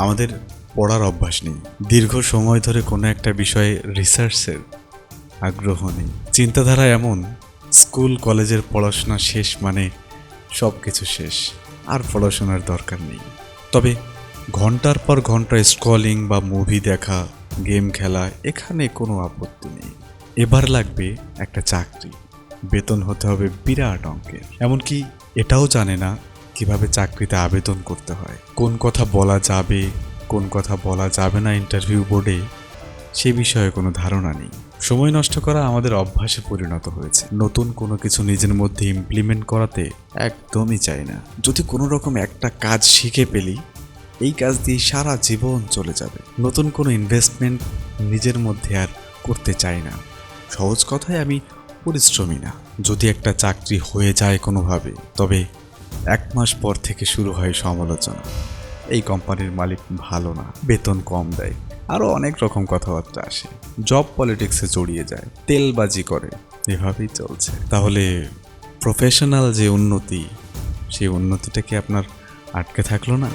আমাদের পড়ার অভ্যাস নেই। দীর্ঘ সময় ধরে কোনো একটা বিষয়ে রিসার্চের আগ্রহ নেই। চিন্তাধারা এমন স্কুল কলেজের পড়াশোনা শেষ মানে সব কিছু শেষ, আর পড়াশোনার দরকার নেই। তবে ঘণ্টার পর ঘণ্টা স্ক্রলিং বা মুভি দেখা গেম খেলা, এখানে কোনো আপত্তি নেই। এবার লাগবে একটা চাকরি। বেতন হতে হবে বিরাট অঙ্কের। এমনকি এটাও জানে না কীভাবে চাকরিতে আবেদন করতে হয়, কোন কথা বলা যাবে, কোন কথা বলা যাবে না ইন্টারভিউ বোর্ডে সে বিষয়ে কোনো ধারণা নেই। সময় নষ্ট করা আমাদের অভ্যাসে পরিণত হয়েছে। নতুন কোনো কিছু নিজের মধ্যে ইমপ্লিমেন্ট করাতে একদমই চাই না। যদি কোনো রকম একটা কাজ শিখে পেলি এই কাজ দিয়ে সারা জীবন চলে যাবে। নতুন কোনো ইনভেস্টমেন্ট নিজের মধ্যে আর করতে চাই না। সহজ কথায় আমি পরিশ্রমী না। যদি একটা চাকরি হয়ে যায় কোনোভাবে, তবে এক মাস পর থেকে শুরু হয় সমালোচনা। এই কোম্পানির মালিক ভালো না, বেতন কম দেয়, আরও অনেক রকম কথাবার্তা আসে। জব পলিটিক্সে জড়িয়ে যায়, তেলবাজি করে, এভাবেই চলছে। তাহলে প্রফেশনাল যে উন্নতি, সেই উন্নতিটা কি আপনার আটকে থাকল না?